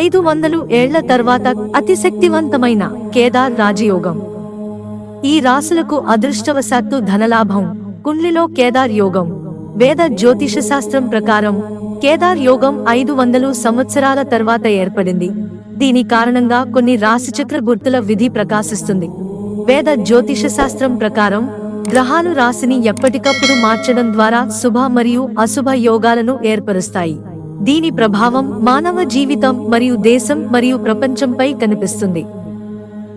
ఐదు వందలు ఏళ్ళ తర్వాత అతిశక్తివంతమైన కేదార్ రాజయోగం. ఈ రాసులకు అదృష్టవశాత్తు ధనలాభం కుండ్లిలో కేదార్ యోగం. వేద జ్యోతిష శాస్త్రం ప్రకారం కేదార్ యోగం ఐదు వందలు సంవత్సరాల తర్వాత ఏర్పడింది. దీని కారణంగా కొన్ని రాశిచక్ర గుర్తుల విధి ప్రకాశిస్తుంది. వేద జ్యోతిష శాస్త్రం ప్రకారం గ్రహాలు రాశిని ఎప్పటికప్పుడు మార్చడం ద్వారా శుభ మరియు అశుభ యోగాలను ఏర్పరుస్తాయి. దీని ప్రభావం మానవ జీవితం మరియు దేశం మరియు ప్రపంచంపై కనిపిస్తుంది.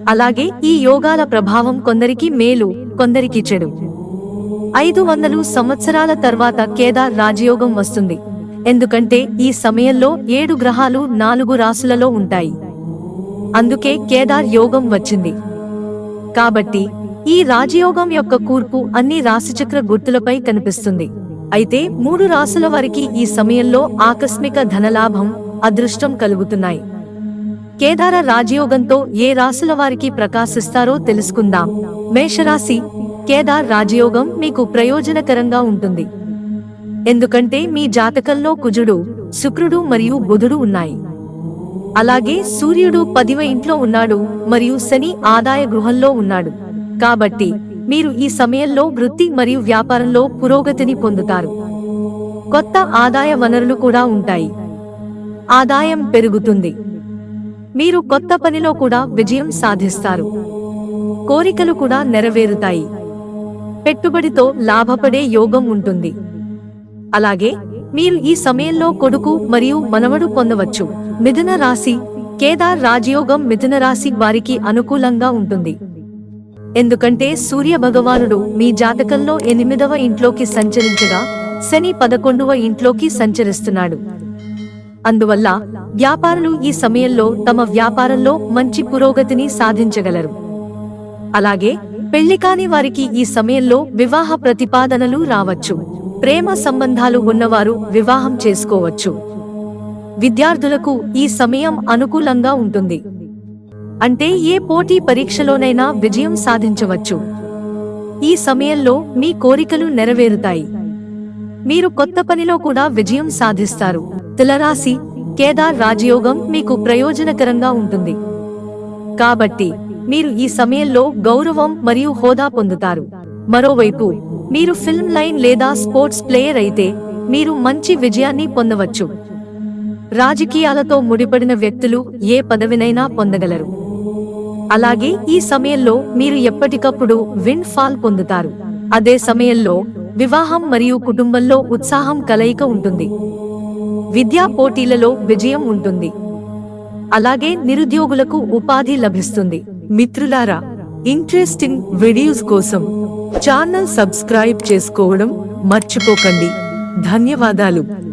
అలాగే ఈ యోగాల ప్రభావం కొందరికి మేలు కొందరికి చెడు. ఐదు వందలు సంవత్సరాల తర్వాత కేదార్ రాజయోగం వస్తుంది. ఎందుకంటే ఈ సమయంలో ఏడు గ్రహాలు నాలుగు రాసులలో ఉంటాయి. అందుకే కేదార్ యోగం వచ్చింది. కాబట్టి ఈ రాజయోగం యొక్క కూర్పు అన్ని రాశిచక్ర గుర్తులపై కనిపిస్తుంది. అయితే మూడు రాసుల వారికి ఈ సమయంలో ఆకస్మిక ధనలాభం అదృష్టం కలుగుతున్నాయి. కేదార రాజయోగంతో ఏ రాసుల వారికి ప్రకాశిస్తారో తెలుసుకుందాం. మేషరాశి కేదార్ రాజయోగం మీకు ప్రయోజనకరంగా ఉంటుంది. ఎందుకంటే మీ జాతకంలో కుజుడు శుక్రుడు మరియు బుధుడు ఉన్నాయి. అలాగే సూర్యుడు పదివ ఇంట్లో ఉన్నాడు మరియు శని ఆదాయ గృహంలో ఉన్నాడు. కాబట్టి మీరు ఈ సమయంలో వృత్తి మరియు వ్యాపారంలో పురోగతిని పొందుతారు. కొత్త ఆదాయ వనరులు కూడా ఉంటాయి. ఆదాయం పెరుగుతుంది. మీరు కొత్త పనిలో కూడా విజయం సాధిస్తారు. కోరికలు కూడా నెరవేరుతాయి. పెట్టుబడితో లాభపడే యోగం ఉంటుంది. అలాగే మీరు ఈ సమయంలో కొడుకు మరియు మనవడు పొందవచ్చు. మిథున రాశి కేదార్ రాజయోగం మిథున రాశి వారికి అనుకూలంగా ఉంటుంది. ఎందుకంటే సూర్య భగవానుడు మీ జాతకంలో ఎనిమిదవ ఇంట్లోకి సంచరించగా శని పదకొండవ ఇంట్లోకి సంచరిస్తున్నాడు. అందువల్ల వ్యాపారులు ఈ సమయంలో తమ వ్యాపారంలో మంచి పురోగతిని సాధించగలరు. అలాగే పెళ్ళి కాని వారికి ఈ సమయంలో వివాహ ప్రతిపాదనలు రావచ్చు. ప్రేమ సంబంధాలు ఉన్నవారు వివాహం చేసుకోవచ్చు. విద్యార్థులకు ఈ సమయం అనుకూలంగా ఉంటుంది. అంటే ఏ పోటీ పరీక్షలోనైనా విజయం సాధించవచ్చు. ఈ సమయంలో మీ కోరికలు నెరవేరుతాయి. మీరు కొత్త పనిలో కూడా విజయం సాధిస్తారు. తులరాశి కేదార్ రాజయోగం మీకు ప్రయోజనకరంగా ఉంటుంది. కాబట్టి మీరు ఈ సమయంలో గౌరవం మరియు హోదా పొందుతారు. మరోవైపు మీరు ఫిల్మ్ లైన్ లేదా స్పోర్ట్స్ ప్లేయర్ అయితే మీరు మంచి విజయాన్ని పొందవచ్చు. రాజకీయాలతో ముడిపడిన వ్యక్తులు ఏ పదవినైనా పొందగలరు. అలాగే ఈ సమయంలో మీరు ఎప్పటికప్పుడు విన్ ఫాల్ పొందుతారు. అదే సమయంలో వివాహం మరియు కుటుంబంలో ఉత్సాహం కలయిక ఉంటుంది. విద్యా పోటీలలో విజయం ఉంటుంది. అలాగే నిరుద్యోగులకు ఉపాధి లభిస్తుంది. మిత్రులారా ఇంట్రెస్టింగ్ వీడియోస్ కోసం ఛానల్ సబ్స్క్రైబ్ చేసుకోవడం మర్చిపోకండి. ధన్యవాదాలు.